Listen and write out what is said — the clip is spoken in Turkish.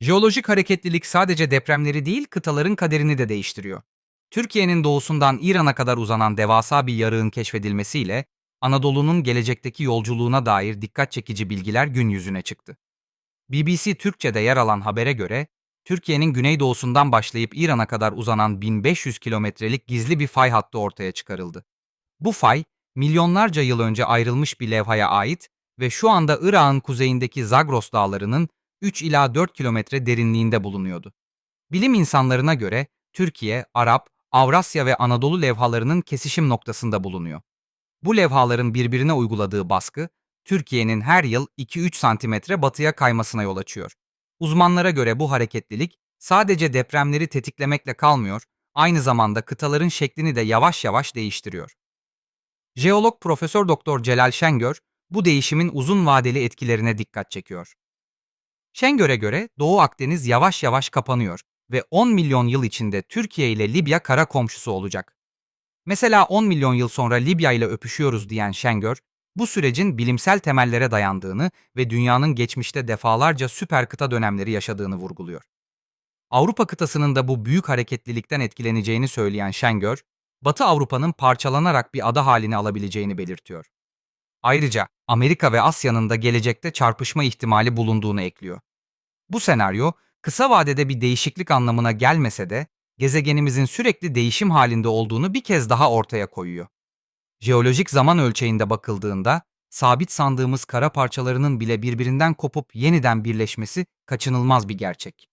Jeolojik hareketlilik sadece depremleri değil, kıtaların kaderini de değiştiriyor. Türkiye'nin doğusundan İran'a kadar uzanan devasa bir yarığın keşfedilmesiyle Anadolu'nun gelecekteki yolculuğuna dair dikkat çekici bilgiler gün yüzüne çıktı. BBC Türkçe'de yer alan habere göre, Türkiye'nin güneydoğusundan başlayıp İran'a kadar uzanan 1500 kilometrelik gizli bir fay hattı ortaya çıkarıldı. Bu fay, milyonlarca yıl önce ayrılmış bir levhaya ait ve şu anda Irak'ın kuzeyindeki Zagros dağlarının 3 ila 4 kilometre derinliğinde bulunuyordu. Bilim insanlarına göre Türkiye, Arap, Avrasya ve Anadolu levhalarının kesişim noktasında bulunuyor. Bu levhaların birbirine uyguladığı baskı, Türkiye'nin her yıl 2-3 santimetre batıya kaymasına yol açıyor. Uzmanlara göre bu hareketlilik sadece depremleri tetiklemekle kalmıyor, aynı zamanda kıtaların şeklini de yavaş yavaş değiştiriyor. Jeolog Profesör Doktor Celal Şengör, bu değişimin uzun vadeli etkilerine dikkat çekiyor. Şengör'e göre Doğu Akdeniz yavaş yavaş kapanıyor ve 10 milyon yıl içinde Türkiye ile Libya kara komşusu olacak. Mesela 10 milyon yıl sonra Libya ile öpüşüyoruz diyen Şengör, bu sürecin bilimsel temellere dayandığını ve dünyanın geçmişte defalarca süper kıta dönemleri yaşadığını vurguluyor. Avrupa kıtasının da bu büyük hareketlilikten etkileneceğini söyleyen Şengör, Batı Avrupa'nın parçalanarak bir ada halini alabileceğini belirtiyor. Ayrıca Amerika ve Asya'nın da gelecekte çarpışma ihtimali bulunduğunu ekliyor. Bu senaryo kısa vadede bir değişiklik anlamına gelmese de gezegenimizin sürekli değişim halinde olduğunu bir kez daha ortaya koyuyor. Jeolojik zaman ölçeğinde bakıldığında sabit sandığımız kara parçalarının bile birbirinden kopup yeniden birleşmesi kaçınılmaz bir gerçek.